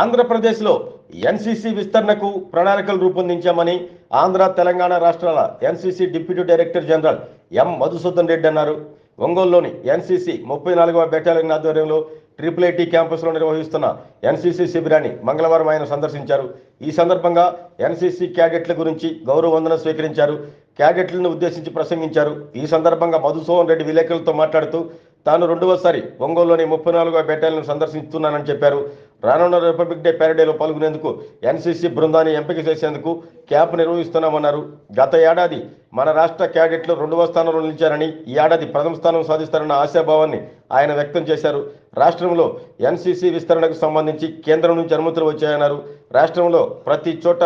ఆంధ్రప్రదేశ్లో ఎన్సీసీ విస్తరణకు ప్రణాళికలు రూపొందించామని ఆంధ్ర తెలంగాణ రాష్ట్రాల NCC deputy director general M. Madhusudan Reddy అన్నారు. ఒంగోలులోని ఎన్సీసీ ముప్పై నాలుగవ బెటాలియన్ ఆధ్వర్యంలో ట్రిపుల్ ఐటీ క్యాంపస్లో నిర్వహిస్తున్న ఎన్సీసీ శిబిరాన్ని మంగళవారం ఆయన సందర్శించారు. ఈ సందర్భంగా ఎన్సీసీ క్యాడెట్ల గురించి గౌరవ వందన స్వీకరించారు. క్యాడెట్లను ఉద్దేశించి ప్రసంగించారు. ఈ సందర్భంగా మధుసూదన్ రెడ్డి విలేకరులతో మాట్లాడుతూ తాను రెండవసారి ఒంగోలులోని ముప్పై నాలుగవ బెటాలియన్ సందర్శిస్తున్నానని చెప్పారు. రానున్న రిపబ్లిక్ డే ప్యారడేలో పాల్గొనేందుకు ఎన్సీసీ బృందాన్ని ఎంపిక చేసేందుకు క్యాంప్ నిర్వహిస్తున్నామన్నారు. గత ఏడాది మన రాష్ట్ర క్యాడెట్లు రెండవ స్థానంలో నిలిచారని ఈ ఏడాది ప్రథమ స్థానం సాధిస్తారన్న ఆశాభావాన్ని ఆయన వ్యక్తం చేశారు. రాష్ట్రంలో ఎన్సీసీ విస్తరణకు సంబంధించి కేంద్రం నుంచి అనుమతులు వచ్చాయన్నారు. రాష్ట్రంలో ప్రతి చోట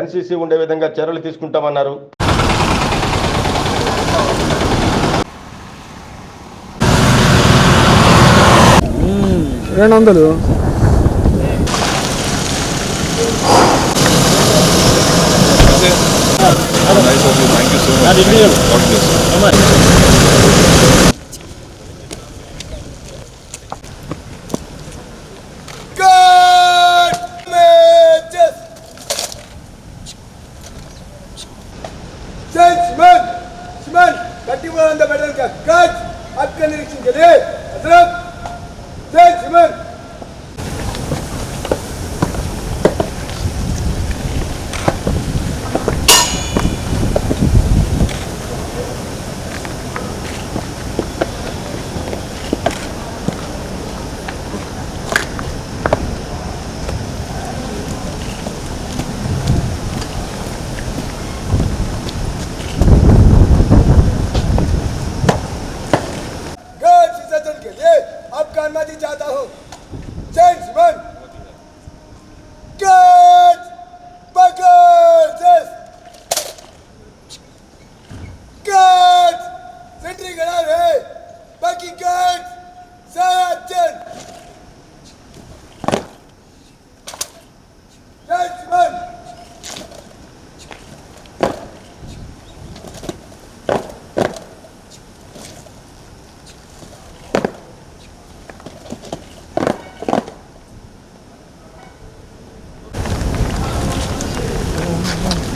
ఎన్సీసీ ఉండే విధంగా చర్యలు తీసుకుంటామన్నారు. రెండు వందలు? Nice of you. Thank you so much. God bless you. ये आपका अनुमति चाहता हूँ। चेंज वन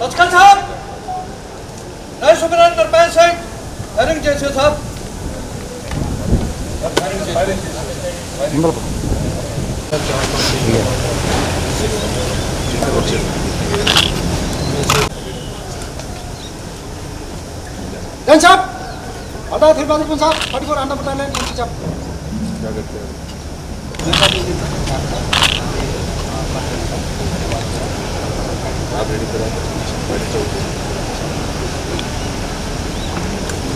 तत्काल साहब नए सुबेदार कृपया सिंह फायरिंग जैसे साहब साहब अदा फिर बादल साहब पार्टी को रांडा बताने क्या करते हैं?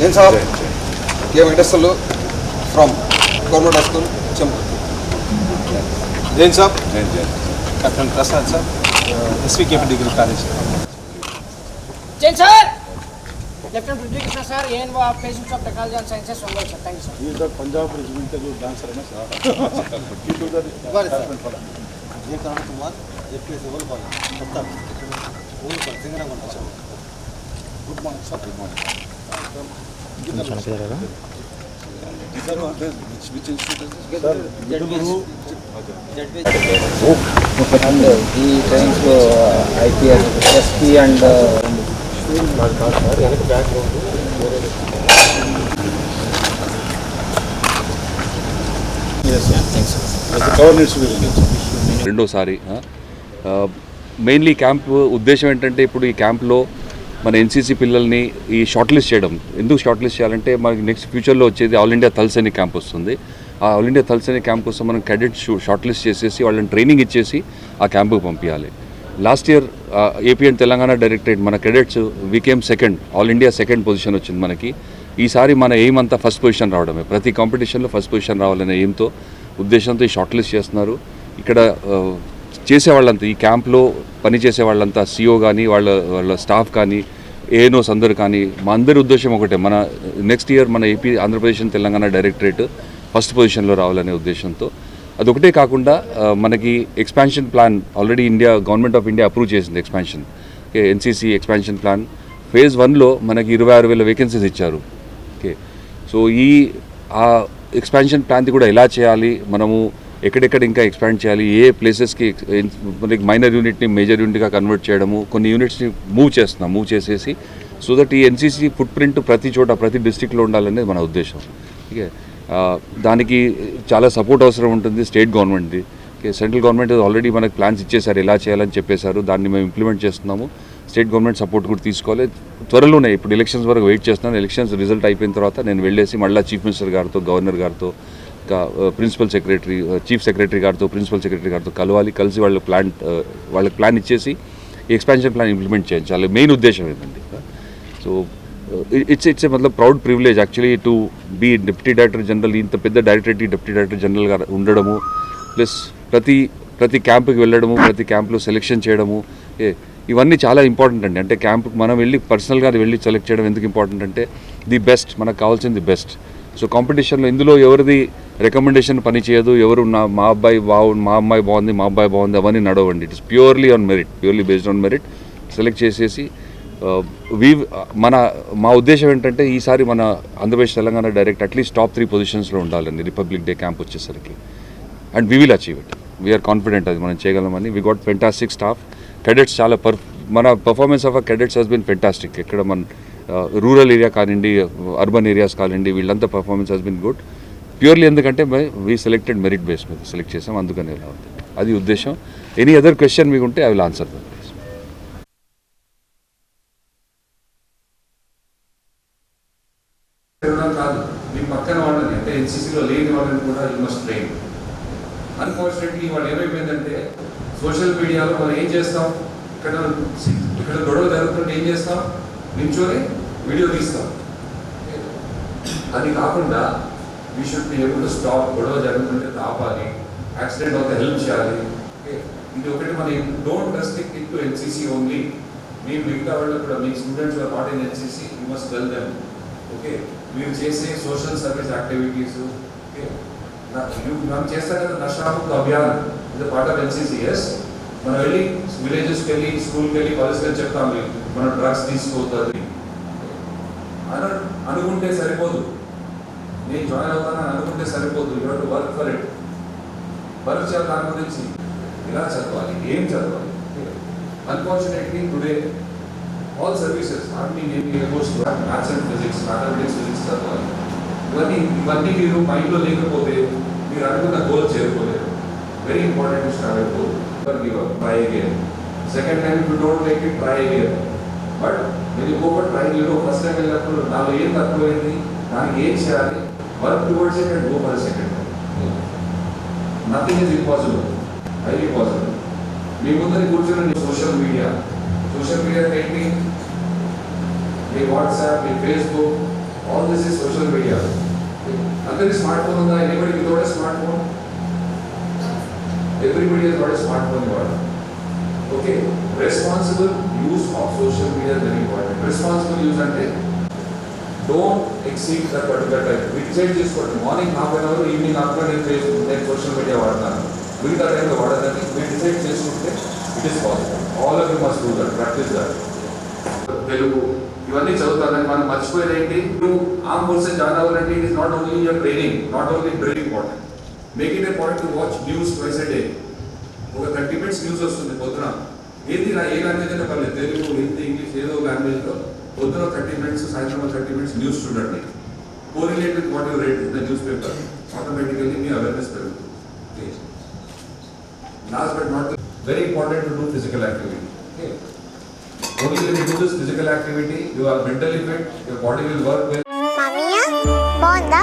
నేను sir K Venkateswarlu from government high school Chembur. Jain సాబ్? Jai captain Prasad sir SVKP degree college. Jain lieutenant Prithvi Krishna sir एन वो आप Facebook of technology and sciences होंगे सर थैंक यू सर ये सर पंजाब रेजिमेंट का जो डांसर है ना सर। ये तो सर। ये कारण तुम्हारा जेपीएस ओवल कॉल तब तक। ओवल कॉल सिंगरा call sir good morning sir good morning निशान किधर है sir which which institute sir ZPS and the trains uh, IPS SP and uh, రెండోసారి మెయిన్లీ క్యాంప్ ఉద్దేశం ఏంటంటే ఇప్పుడు ఈ క్యాంప్లో మన ఎన్సీసీ పిల్లల్ని ఈ షార్ట్ లిస్ట్ చేయడం. ఎందుకు షార్ట్ లిస్ట్ చేయాలంటే మనకి నెక్స్ట్ ఫ్యూచర్లో వచ్చేది ఆల్ ఇండియా తలసేని క్యాంప్ వస్తుంది. ఆ ఆల్ ఇండియా తలసేని క్యాంప్ కోసం మనం క్యాడెట్ షార్ట్ లిస్ట్ చేసేసి వాళ్ళని ట్రైనింగ్ ఇచ్చేసి ఆ క్యాంపుకి పంపించాలి. Last year AP and Telangana directorate మన credits we came second all India second position వచ్చింది మనకి. ఈసారి మన ఎయిమ్ అంతా ఫస్ట్ పొజిషన్ రావడమే. ప్రతి కాంపిటీషన్లో ఫస్ట్ పొజిషన్ రావాలనే ఎయిమ్తో ఉద్దేశంతో ఈ షార్ట్ లిస్ట్ చేస్తున్నారు. ఇక్కడ చేసే వాళ్ళంతా ఈ క్యాంప్లో పని చేసే వాళ్ళంతా సిఓ కానీ వాళ్ళ వాళ్ళ స్టాఫ్ కానీ ఏఎన్ఓస్ అందరు కానీ మా అందరి ఉద్దేశం ఒకటే. మన నెక్స్ట్ ఇయర్ మన AP Andhra Pradesh Telangana directorate first పొజిషన్లో రావాలనే ఉద్దేశంతో అదొకటే కాకుండా మనకి expansion plan already India government of India approve చేసింది expansion okay NCC expansion plan phase వన్లో మనకి ఇరవై ఆరు వేల వేకెన్సీస్ ఇచ్చారు. ఓకే సో ఈ ఆ ఎక్స్పాన్షన్ ప్లాన్ది కూడా ఎలా చేయాలి మనము ఎక్కడెక్కడ ఇంకా ఎక్స్పాండ్ చేయాలి ఏ ప్లేసెస్కి మనకి మైనర్ యూనిట్ని మేజర్ యూనిట్గా కన్వర్ట్ చేయడము కొన్ని యూనిట్స్ని మూవ్ చేస్తున్నాం మూవ్ చేసేసి సో దట్ ఈ ఎన్సీసీ ఫుట్ ప్రింట్ ప్రతి చోట ప్రతి డిస్టిక్లో ఉండాలనేది మన ఉద్దేశం. ఓకే దానికి చాలా సపోర్ట్ అవసరం ఉంటుంది స్టేట్ గవర్నమెంట్ది. సెంట్రల్ గవర్నమెంట్ ఆల్రెడీ మనకి ప్లాన్స్ ఇచ్చేసారు ఎలా చేయాలని చెప్పేశారు దాన్ని మేము ఇంప్లిమెంట్ చేస్తున్నాము. స్టేట్ గవర్నమెంట్ సపోర్ట్ కూడా తీసుకోవాలి. త్వరలోనే ఇప్పుడు ఎలక్షన్స్ వరకు వెయిట్ చేస్తున్నాను. ఎలక్షన్స్ రిజల్ట్ అయిపోయిన తర్వాత నేను వెళ్ళేసి మళ్ళీ చీఫ్ మినిస్టర్ గారితో గవర్నర్ గారితో ప్రిన్సిపల్ సెక్రటరీ చీఫ్ సెక్రటరీ గారితో ప్రిన్సిపల్ సెక్రటరీ గారితో కలవాలి. కలిసి వాళ్ళ ప్లాన్ వాళ్ళకి ప్లాన్ ఇచ్చేసి ఎక్స్పాన్షన్ ప్లాన్ ఇంప్లిమెంట్ చేయించాలి మెయిన్ ఉద్దేశం ఏంటండి so it's it's మతలబ్ proud privilege actually to be deputy director general ఇంత పెద్ద డైరెక్టరేట్ డిప్యూటీ డైరెక్టర్ జనరల్గా ఉండడము ప్లస్ ప్రతి ప్రతి క్యాంపుకి వెళ్ళడము ప్రతి క్యాంప్లో సెలెక్షన్ చేయడము ఇవన్నీ చాలా ఇంపార్టెంట్ అండి. అంటే క్యాంప్కి మనం వెళ్ళి పర్సనల్గా అది వెళ్ళి సెలెక్ట్ చేయడం ఎందుకు ఇంపార్టెంట్ అంటే ది బెస్ట్ మనకు కావాల్సింది ది బెస్ట్ సో కాంపిటీషన్లో ఇందులో ఎవరిది రికమెండేషన్ పని చేయదు ఎవరు నా మా అబ్బాయి బాగు మా అమ్మాయి బాగుంది మా అబ్బాయి బాగుంది అవన్నీ నడవండి. It's purely on merit purely based on merit select చేసేసి Uh, వీ uh, మన మా ఉద్దేశం ఏంటంటే ఈసారి మన Andhra Pradesh Telangana direct at least top three పొజిషన్స్లో ఉండాలండి. రిపబ్లిక్ డే క్యాంప్ వచ్చేసరికి. And we will achieve it we're confident అది మనం చేయగలమని. We got fantastic staff cadets చాలా పర్ మన performance of a cadets has been fantastic ఇక్కడ మన uh, రూరల్ ఏరియా కానివ్వండి అర్బన్ ఏరియాస్ కానివ్వండి వీళ్ళంతా performance has been good purely ఎందుకంటే వీ సెలెక్టెడ్ మెరిట్ బేస్ మీద సెలెక్ట్ చేసాం. అందుకని ఇలా ఉంది. అది ఉద్దేశం. ఎనీ అదర్ క్వశ్చన్ మీకు ఉంటే ఐ విల్ ఆన్సర్ దాన్ని ప్లీజ్ తిరగడం కాదు మీ పక్కన వాళ్ళని అంటే ఎన్సీసీలో లేని వాళ్ళని కూడా యూ మస్ట్ ట్రైన్ అన్ఫార్చునేట్లీ వాళ్ళు ఏమైపోయిందంటే సోషల్ మీడియాలో మనం ఏం చేస్తాం? ఇక్కడ ఇక్కడ గొడవ జరుగుతుంటే ఏం చేస్తాం? నించోని వీడియో తీస్తాం. అది కాకుండా we should be able to stop గొడవ జరుగుతుంటే ఆపాలి యాక్సిడెంట్ అవుతే హెల్ప్ చేయాలి. ఇది ఒకటి మనం don't restrict it to NCC only మీ మిగతా వాళ్ళు కూడా మీ students are not in NCC you must well them okay? మీరు చేసే సోషల్ సర్వీస్ యాక్టివిటీస్ ఓకే? మనం చేస్తాం కదా Nasha Mukt Abhiyan. Is part of NCCs మనం వెళ్ళి విలేజెస్కి వెళ్ళి స్కూల్కి వెళ్ళి కాలేజ్కి వెళ్ళి చెప్తాం మనం డ్రగ్స్ తీసుకోవద్దు అని. అనుకుంటే సరిపోదు. నేను జాయిన్ అవుతానని అనుకుంటే సరిపోదు. You to work for it work చేయాలి దాని గురించి. ఇలా చదవాలి? ఏం చదవాలి? Unfortunately today all services army navy air force maths and physics mathematics physics చదవాలి. ఇవన్నీ ఇవన్నీ మీరు మైండ్లో లేకపోతే మీరు అనుకున్న గోల్ చేరుకోలేదు. చేరుకోలేరు very important to start goal for give up try again second time you don't make it try again but మీరు ఇంకొక ట్రై మీరు ఫస్ట్ టైం వెళ్ళినప్పుడు నాలో ఏం తక్కువైంది దానికి ఏం చేయాలి work towards it and go for second nothing is impossible highly possible మీ ముందర కూర్చొని సోషల్ మీడియా సోషల్ మీడియా ఏంటి మీ WhatsApp me Facebook all this is social media అందరికి స్మార్ట్ ఫోన్ ఉందా anybody without smartphone everybody has got a smartphone ఇవాళ okay responsible use of social media very important responsible use అంటే don't exceed that particular time decide చేసుకోండి morning half an hour evening half నేను Facebook నేను social media వాడతాను మిగతా టైంలో వాడదని మీరు డిసైడ్ చేసుకుంటే it is possible all of you must do that practice that Telugu ఇవన్నీ చదువుతానని మనం మర్చిపోయేది ఏంటి నువ్వు ఆర్మ్ ఫోర్సెస్ జాయిన్ అవ్వాలంటే it is not only your training not only drill important make it point to watch news twice day ఒక thirty minutes news వస్తుంది పొద్దున. ఏంది నా ఏ లాంగ్వేజ్ అయినా పర్లేదు. తెలుగు హిందీ ఇంగ్లీష్ ఏదో లాంగ్వేజ్లో పొద్దున థర్టీ మినిట్స్ సాయంత్రం థర్టీ మినిట్స్ న్యూస్ చూడండి. Correlate with what you rate the newspaper automatically me awareness పెరుగుతుంది. Last but not very important to do physical activity only when you do this physical activity you are mentally fit, your body will work well. మామయ్య బాగుందా